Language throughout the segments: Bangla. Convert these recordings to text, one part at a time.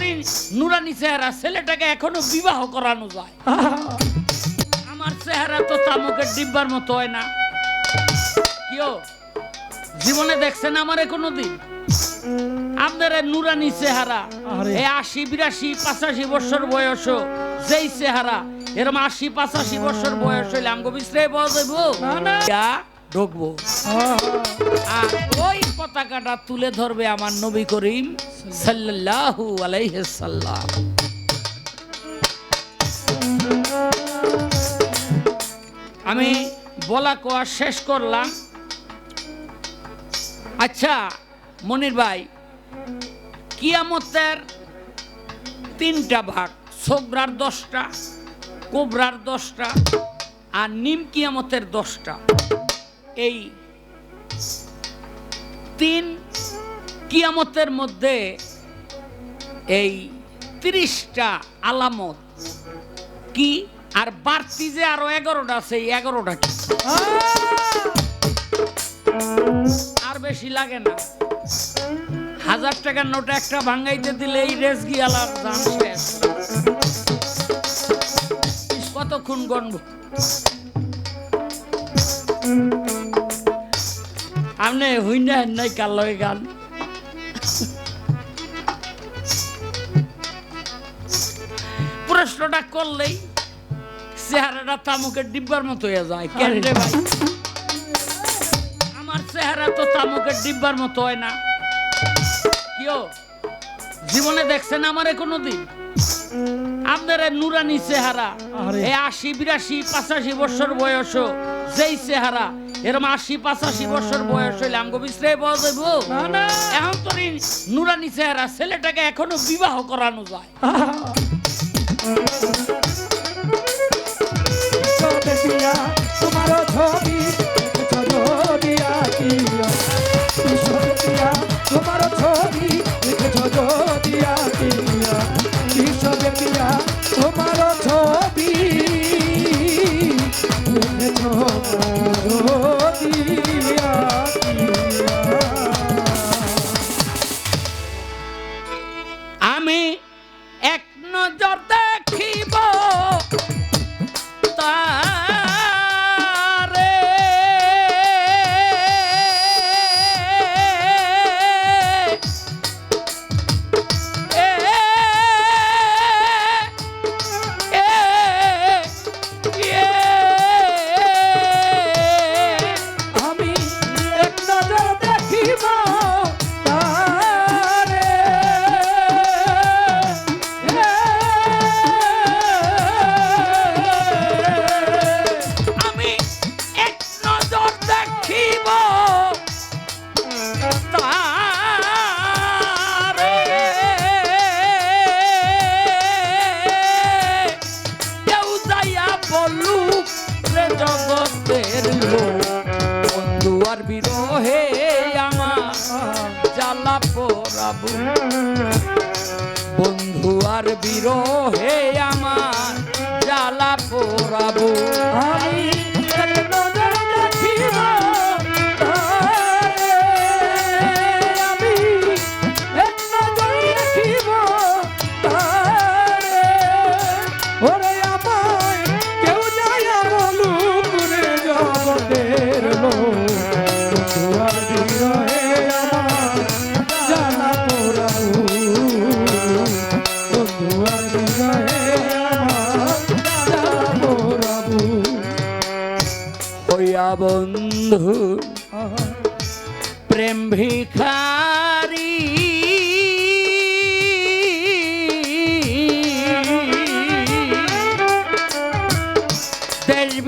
তোরই নুরানি চেহারা ছেলেটাকে এখনও বিবাহ করানো যায়। আমার চেহারা তো তামুকের ডিব্বার মতো হয় না। কিও জীবনে দেখছেন আমারে কোনোদিন? আপনার নুরানি চেহারা। এই আশি বিরাশি পঁচাশি বছর বয়স যেই চেহারা এরম আশি পঁচাশি বছর বয়স হইলে আমগো বিশ্রে পাওয়া যাইব? না, না। ঢুকবো। আর ওই পতাকাটা তুলে ধরবে আমার নবী করিম সাল্লাল্লাহু আলাইহি সাল্লাম। আমি বলা কোয়া শেষ করলাম। আচ্ছা মনির ভাই, কিয়ামতের তিনটা ভাগ সোবরার দশটা, কোবরার দশটা আর নিম কিয়ামতের দশটা। এই তিন কিয়ামতের মধ্যে এই তিরিশটা আলামত কি? আর বাড়তি যে আরও এগারোটা আছে, এই এগারোটা কি? আর বেশি লাগে না। হাজার টাকার নোট একটা ভাঙ্গাইতে দিলে এই রেস গিয়ালার দাম শেষ। কতক্ষণ গণব? আপনি হুইনা নাই কার লগে গান? প্রশ্নটা করলেই চেহারাটা তামুকের ডিব্বার মতো হয়ে যায়। কেন রে ভাই? আমার চেহারা তো তামুকের ডিব্বার মতো হয় না। কিও জীবনে দেখছেন আমারে কোনোদিন? আপনার এই নুরানি চেহারা। এই আশি বিরাশি পঁচাশি বছর বয়স যেই চেহারা এরম আশি পঁচাশি বছর বয়স হইলে আমগো বিশ্রে পাওয়া যাইব। এখন তোর নুরানি চেহারা ছেলেটাকে এখনও বিবাহ করানো যায়। তোমার ছবি তোমার ছবি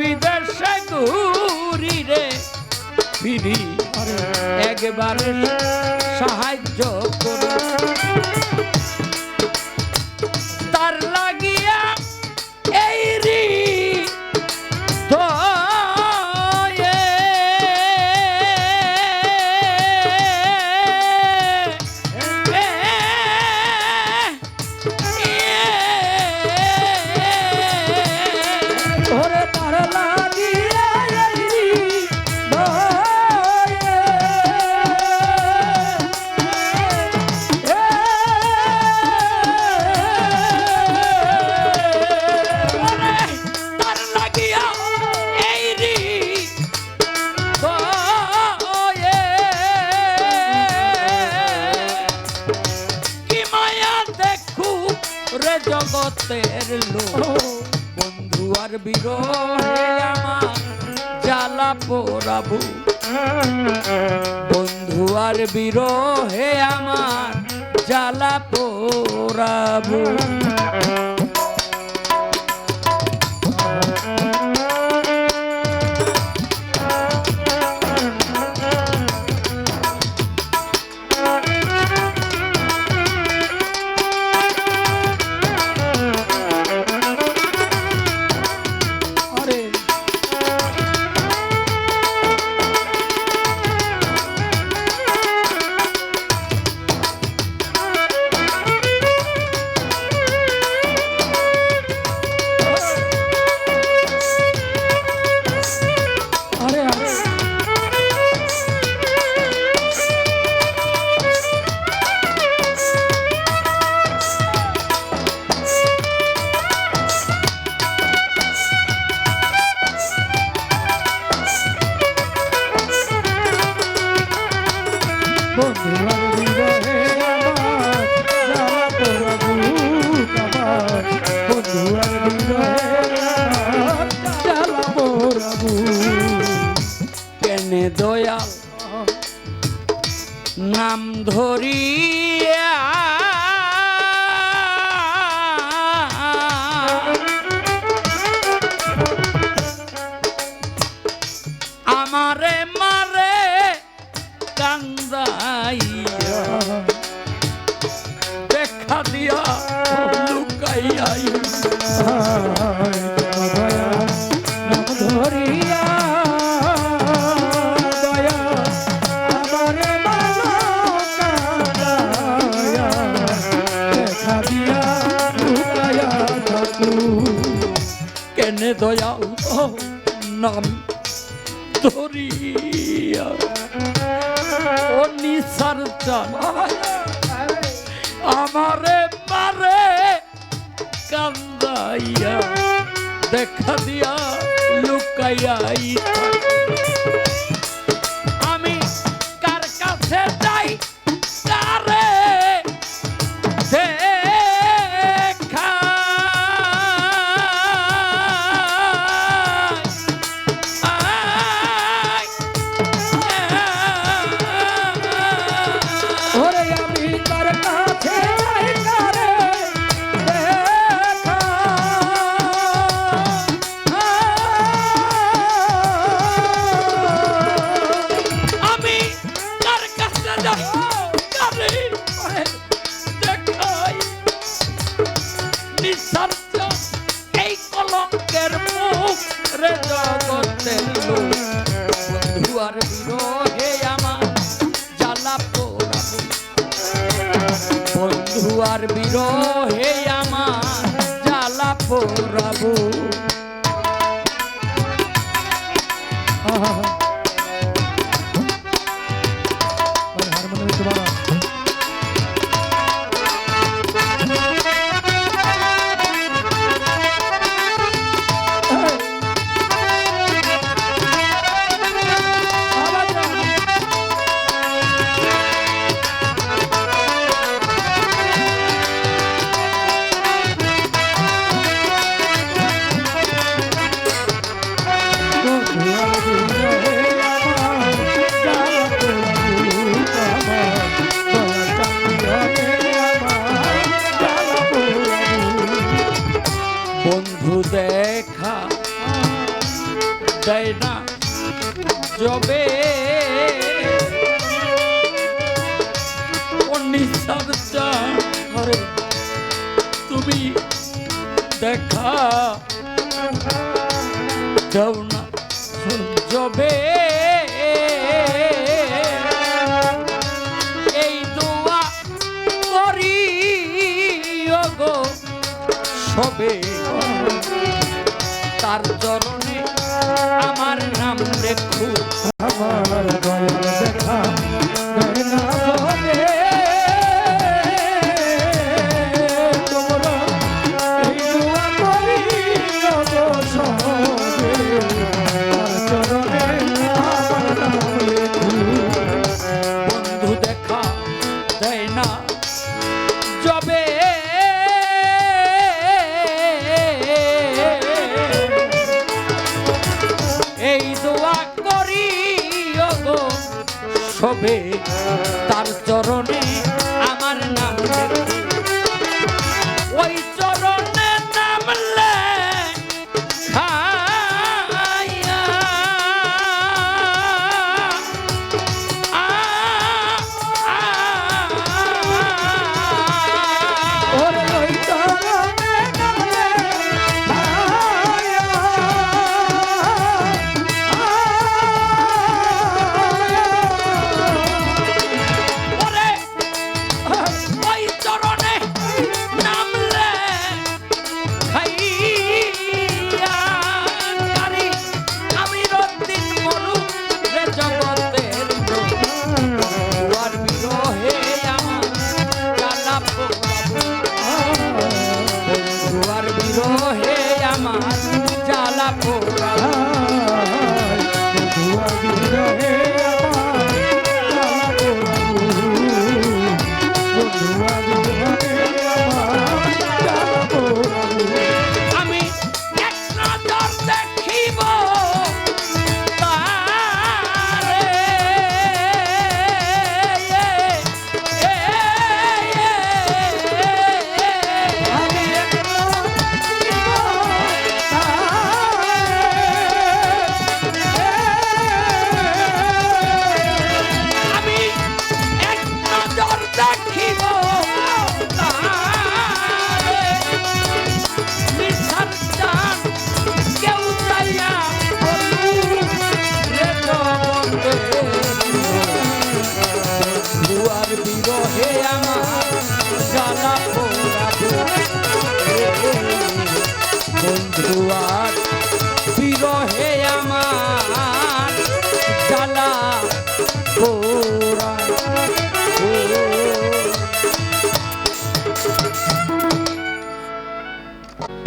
বিদেশে ঘুরি রে। ফিরি একবার সাহায্য ওরে জগতের লোক, বন্ধু আর বিরহে আমার জ্বালা পোড়াবু। বন্ধু আর বিরোহে আমার জ্বালা পোড়াবু। নাম ধরিয়া নিসার চান আমারে মারে কান্দাইয়া দেখা দিয়া লুকাইয়া দাও না যবে এই দোয়া করি গো সবে। তার চরণে আমার নাম লেখু। সবে তার চরণে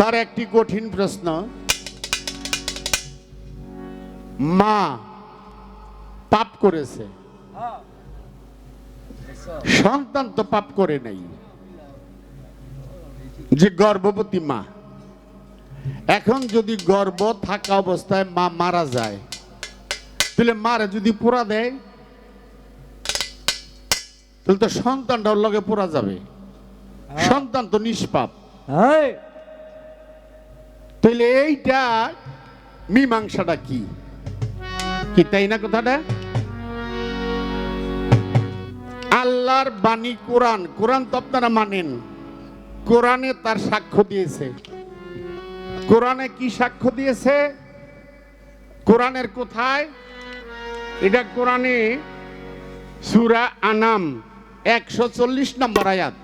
তার একটি কঠিন প্রশ্ন। মা পাপ করেছে। সন্তান তো পাপ করে নাই। যে গর্ভবতী মা। এখন যদি গর্ভ থাকা অবস্থায় মা মারা যায় তাহলে মারা যদি পোড়া দেয় তাহলে তো সন্তানটা ওর লগে পোড়া যাবে। সন্তান তো নিষ্পাপ। তাহলে এইটা মীমাংসাটা কি? কি তাই না কথাটা? আল্লাহর বাণী কোরআন কোরআন তো আপনারা মানেন। কোরআনে তার সাক্ষ্য দিয়েছে। কোরআনে কি সাক্ষ্য দিয়েছে? কোরআনের কোথায়? এটা কোরআনে সুরা আনাম একশো চল্লিশ নম্বর আয়াত।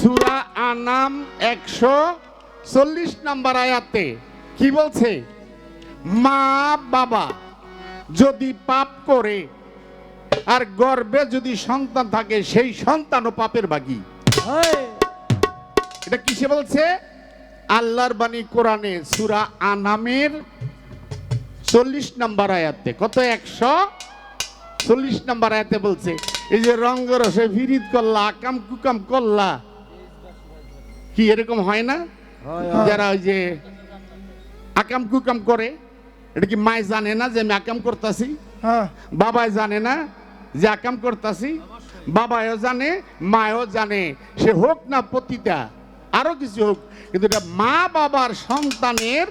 সুরা আনাম একশো চল্লিশ নাম্বার আয়াতে কি বলছে? মা বাবা যদি পাপ করে আর গর্বে যদি সন্তান থাকে সেই সন্তানও পাপের বাগি। এটা কিসে বলছে? আল্লাহর বাণী কোরআনে সুরা আনামের চল্লিশ নাম্বার আয়াতে। কত একশো? চল্লিশ নাম্বার আয়াতে বলছে এই যে রঙ্গরসে ফিরিত করলা আকাম কুকাম করলা কি এরকম হয় না? যারা ওই যে আকাম কুকাম করে এটা কি মায় জানে না যে আমি আকাম করতেছি? বাবাই জানে না যে আকাম করতেছি? বাবাও জানে মায়ও জানে। সে হোক না পতিতা আরও কিছু হোক কিন্তু এটা মা বাবার সন্তানের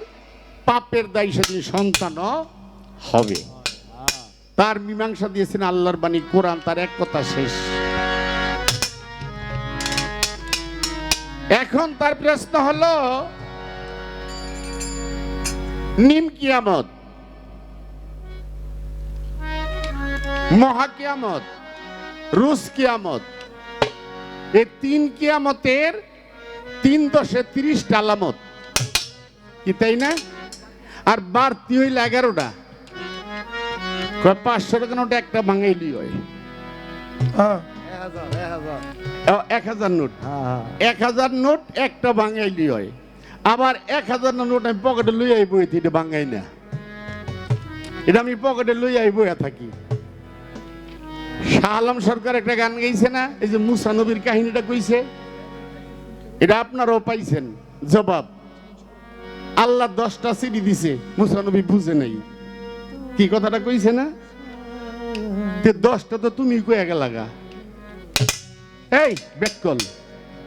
পাপের দায়ী সেদিন সন্তানও হবে। তার মীমাংসা দিয়েছেন আল্লাহর বাণী কোরআন তার এক কথা শেষ। এখন তার প্রশ্ন হলো নিম কিয়ামত মহা কিয়ামত রুশ কিয়ামত এই তিন কিয়ামতের তিন দশে তিরিশটা আলামত। কি তাই না? আর বাড়তি হইলে এগারোটা। পাঁচশো টাকা নোট একটা ভাঙাইলি হয়। হ্যাঁ। এক হাজার নোট। এক হাজার নোট একটা বাঙাইলি হয়। আবার এক হাজার নোট আমি পকেটে লই আইব এটা বাঙাই না। এটা আমি পকেটে লই আইব থাকি। শাহ আলম সরকার একটা গান গাইছে না? এই যে মুসা নবীর কাহিনীটা কইছে? এটা আপনারাও পাইছেন। জবাব আল্লাহ দশটা সিডি দিছে মুসা নবী বুঝে নাই। কি কথাটা কইছে না? দশটা তো তুমি কয়ে গেলাগা। এই বেকল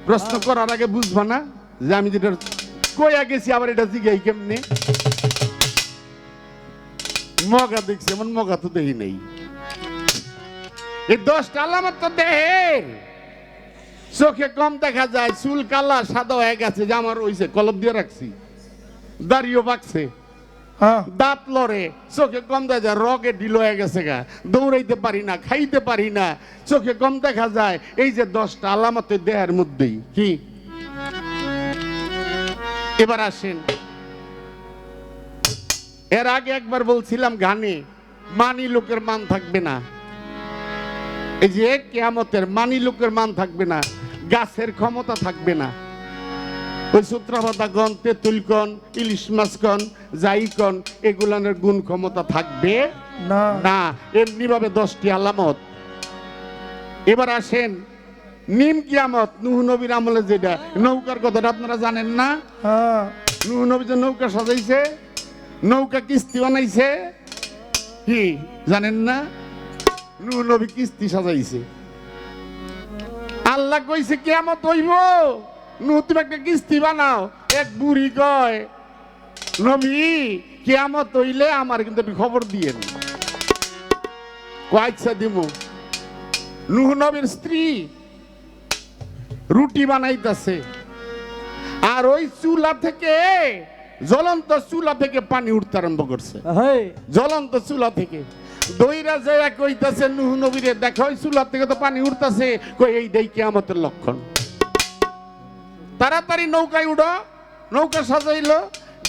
প্রশ্ন করার আগে বুঝবা না যে আমি যেটা কইয়া গেছি আবার এটা জিগাই কেমনে? মগা দেখছি এমন মগা তো দেখি নেই। এই দশটা আলামত তো দেহের। চোখে কম দেখা যায় চুল কালা সাদা হয়ে গেছে যে আমার ওইছে কলপ দিয়ে রাখছি। দাড়িও পাকছে দাঁত লড়ে চোখে কম দেখা যায় রগে ঢিল হয়ে গেছে গা। দৌড়াইতে পারি না খাইতে পারি না। চোখে কম দেখা যায় এই যে দশটা আলামতের দেহের মধ্যেই। কি? এবার আসেন। এর আগে একবার বলছিলাম গানে মানি লোকের মান থাকবে না। এই যে কেয়ামতের মানি লোকের মান থাকবে না গাছের ক্ষমতা থাকবে না। ওই সূত্রাপাতা গণ তেঁতুল কন ইলিশ মাছ কন যাই কন এগুলানের গুণ ক্ষমতা থাকবে না। না। এমনি ভাবে দশটি আলামত। এবার আসেন নিম কিয়ামত নুহ নবীর আমলে যেটা নৌকার কথাটা আপনারা জানেন না? হ্যাঁ। নুহ নবী যে নৌকা সাজাইছে নৌকা কিস্তি বানাইছে কি জানেন না? নুহ নবী কিস্তি সাজাইছে। আল্লাহ কইছে কেমত হইব। একটা কিস্তি বানাও এক বুড়ি কয় নবী কেমত হইলে আমার কিন্তু একটু খবর দিয়েন কয়েকটা দিমু। নুহ নবীর স্ত্রী রুটি বানাইতেছে। আর ওই চুলা থেকে জ্বলন্ত চুলা থেকে পানি উঠতে আরম্ভ করছে। জ্বলন্ত চুলা থেকে। দইরা যায় কইতাছে নুহ নবীরে দেখো ওই চুলা থেকে তো পানি উঠতাছে। কই এই দেই কিয়ামতের লক্ষণ। তাড়াতাড়ি নৌকায় উঠো নৌকা সাজাইলো।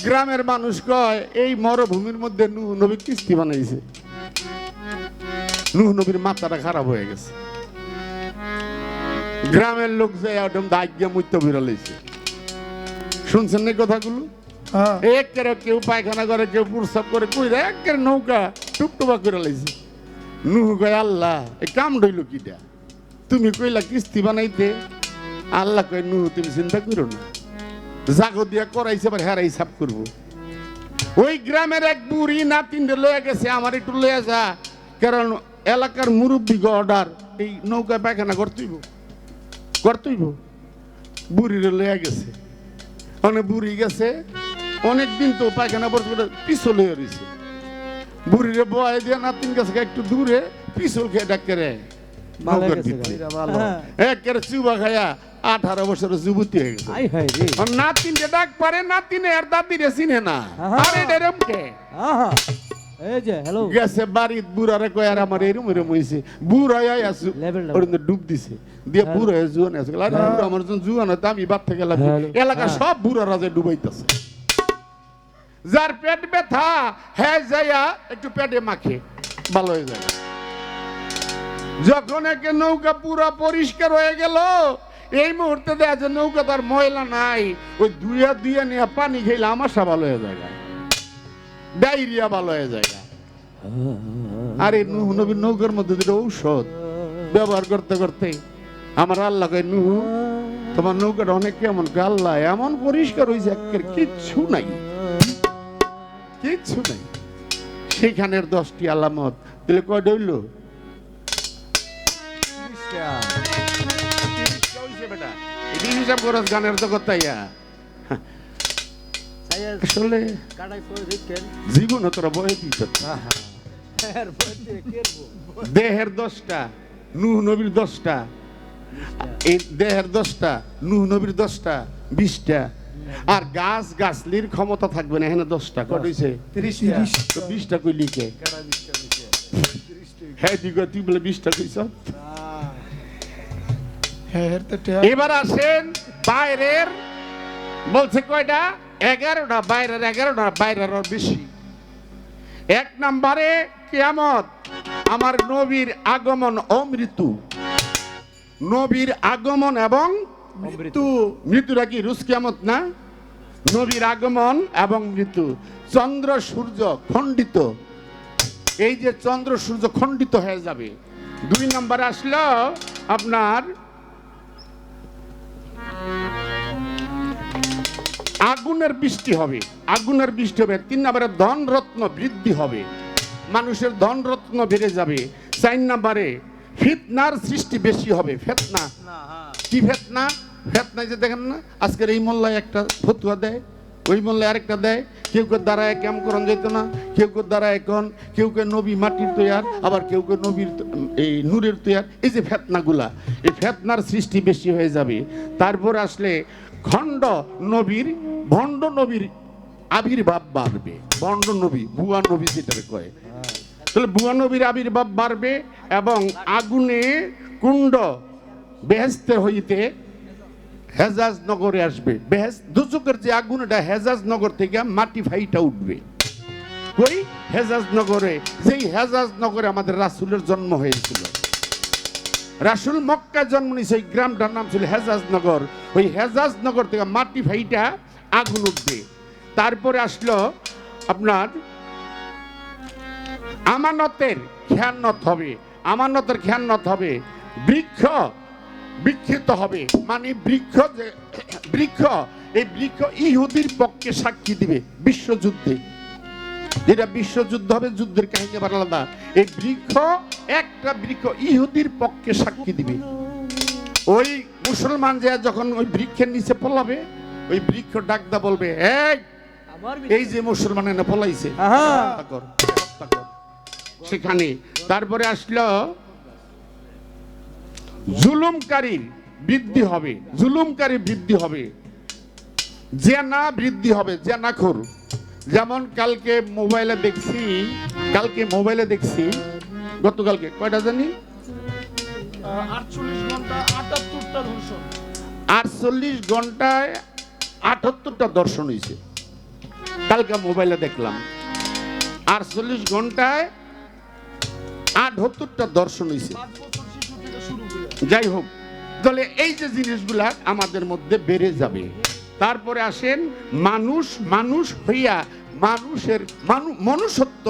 গ্রামের মানুষ কয় এই মরুভূমির মধ্যে নুহ নবী কিস্তি বানাইছে। নুহ নবীর মাথাটা খারাপ হয়ে গেছে। গ্রামের লোক যে একদম দায়িত্ব মুত্য বিরলেছে শুনছেন না এই কথাগুলো? হ্যাঁ। একেরে কেউ পায়খানা করে কেউ প্রস্রাব করে কই একের নৌকা টুকটুকা করে লাইছে। নুহু কয় আল্লাহ এই কাম ডইল কিটা? তুমি কইলা কিস্তি বানাইতে? আল্লাহ কয় নুহু তুমি চিন্তা করো না। জাগো দিয়া করাইছে আবার হেরাই সাপ করব। ওই গ্রামের এক বুড়ি না নাতিনরে লয়ে গেছে আমার একটু লয়ে যা। কারণ এলাকার মুরব্বী অর্ডার এই নৌকা পায়খানা করতেইব করতেইব বুড়িরে লয়ে গেছে। অনেক বুড়ি গেছে অনেক দিন তো পায়খানা পড়তে পিছল হয়ে রয়েছে বুড়িরে বয় দিয়ে নাতিন গেছে একটু দূরে পিছল খেয়ে ডাক্কে রে ভালো নৌকার ভিতরে। হ্যাঁ। চুবা খায়া আঠারো বছর যুবতী হয়ে গেছে। আর নাতিনকে ডাক পারে নাতিনে আর দাদিরে চিনে না। আরে ডেরমকে আহা। এই যে হ্যালো গেছে বাড়িত বুড়ারে কয় আর আমার এরম এরম হইছে। বুড়াই আই আসু। ওর ডুব দিছে। দিয়ে হ্যাঁ। বুড়া জুয়ান আছে আরে বুড়া আমার যখন জুয়ান হয় আমি বাদ থেকে লাগবে। এলাকা হ্যাঁ। সব বুড়া রাজে ডুবাইতেছে। যার পেট ব্যথা হ্যাঁ যাইয়া একটু পেটে মাখে। ভালো হয়ে যায়। যখন একে নৌকা পুরা পরিষ্কার হয়ে গেল এই মুহূর্তে দেখা যায় নৌকা তার ময়লা নাই, ওই দুইয়া দুইয়া নিয়ে পানি খেলে আমাশা ভালো হয়ে যায় ডায়রিয়া ভালো হয়ে যায় আরে নুহ নবীর নৌকার মধ্যে দুটো ঔষধ ব্যবহার করতে করতে আমার আল্লাহ কয়, নুহ, তোমার নৌকাটা অনেক কেমন আল্লাহ, এমন পরিষ্কার হয়েছে একের কিচ্ছু নাই। কিচ্ছু নাই। সেখানের দশটি আলামত। তাহলে কয় ডইল হিসাব করস গানের জগৎ তাইয়া। আসলে জীবন তোরা বয়ে দিত দেহের দশটা নুহ নবীর দশটা। এই দেহের দশটা নুহ নবীর দশটা বিশটা। আর গাছ গাছলির ক্ষমতা থাকবে না এখানে দশটা। কত হইছে? বিশটা কই লিখে? হ্যাঁ তুই বলে বিশটা কইছ? এবার আসেন বাইরের বলছে কয়টা? এগারোটা বাইরের এগারোটা বাইরের বেশি। এক নম্বরে কিয়ামত আমার নবীর আগমন অমৃত্যু নবীর আগমন এবং মৃত্যু। মৃত্যুটা কি রুশ কিয়ামত না? নবীর আগমন এবং মৃত্যু। চন্দ্র সূর্য খণ্ডিত। এই যে চন্দ্র সূর্য খণ্ডিত হয়ে যাবে। দুই নম্বরে আসলো আপনার আগুনের বৃষ্টি হবে। আগুনের বৃষ্টি হবে। তিন নম্বরে ধন রত্ন বৃদ্ধি হবে। মানুষের ধন রত্ন বেড়ে যাবে। চার নম্বরে ফিতনার সৃষ্টি বেশি হবে। ফেতনা। কি ফেতনা? ফেতনা যে দেখেন না আজকের এই মোল্লায় একটা ফতুয়া দেয়। ওই মোল্লায় আরেকটা দেয়, কেউ কেউ দ্বারা কেম করন যেত না, কেউ কেউ দ্বারা এখন, কেউ কেউ নবী মাটির তৈয়ার, আবার কেউ কেউ নবীর এই নূরের তৈয়ার। এই যে ফেতনাগুলা, এই ফেতনার সৃষ্টি বেশি হয়ে যাবে। তারপর আসলে খণ্ড নবীর, ভণ্ড নবীর আবির্ভাব বাড়বে। ভণ্ড নবী, ভুয়া নবী যেটাকে কয়। তাহলে ভুয়া নবীর আবির্ভাব বাড়বে এবং আগুনে কুণ্ড বেহেস্তে হইতে হেজাজ নগরে আসবে। বেহেস দুচকের যে আগুন এটা হেজাজ নগর থেকে মাটি ফাইটা উঠবে। কই? হেজাজ নগরে। যেই হেজাজ নগরে আমাদের রাসুলের জন্ম হয়েছিল। রাসূল মক্কা জন্ম নিয়েছে, ওই গ্রামটার নাম ছিল হেজাজ নগর। ওই হেজাজ নগর থেকে মাটি ফাইটা আগুন উঠবে। তারপরে আসলো আপনার আমানতের খেয়ানত হবে। আমানতের খেয়ানত হবে। বৃক্ষ বিক্ষিত হবে। মানে বৃক্ষ যে বৃক্ষ এই বৃক্ষ ইহুদির পক্ষে সাক্ষী দিবে বিশ্বযুদ্ধে। যেটা বিশ্বযুদ্ধ হবে যুদ্ধের কাহিনী আবার আলাদা। এই বৃক্ষ একটা বৃক্ষ ইহুদির পক্ষে সাক্ষী দিবে। ওই মুসলমান যে যখন ওই বৃক্ষের নিচে পলাবে ওই বৃক্ষ ডাকদা বলবে এই এই যে মুসলমান এনে পলাইছে। সেখানে তারপরে আসলো জুলুমকারীর বৃদ্ধি হবে জুলুমকারী বৃদ্ধি হবে জেনা বৃদ্ধি হবে জেনাখোর। যেমন কালকে মোবাইলে দেখছি কালকে মোবাইলে দেখছি গতকালকে কয়টা জানি? আটচল্লিশ ঘন্টায় আটাত্তরটা দর্শন হয়েছে। কালকে মোবাইলে দেখলাম আটচল্লিশ ঘন্টায় আটাত্তরটা দর্শন হয়েছে। যাই হোক, তাহলে এই যে জিনিসগুলা আমাদের মধ্যে বেড়ে যাবে। তারপরে আসেন, মানুষ মানুষ হইয়া মানুষের মানুষ মনুষ্যত্ব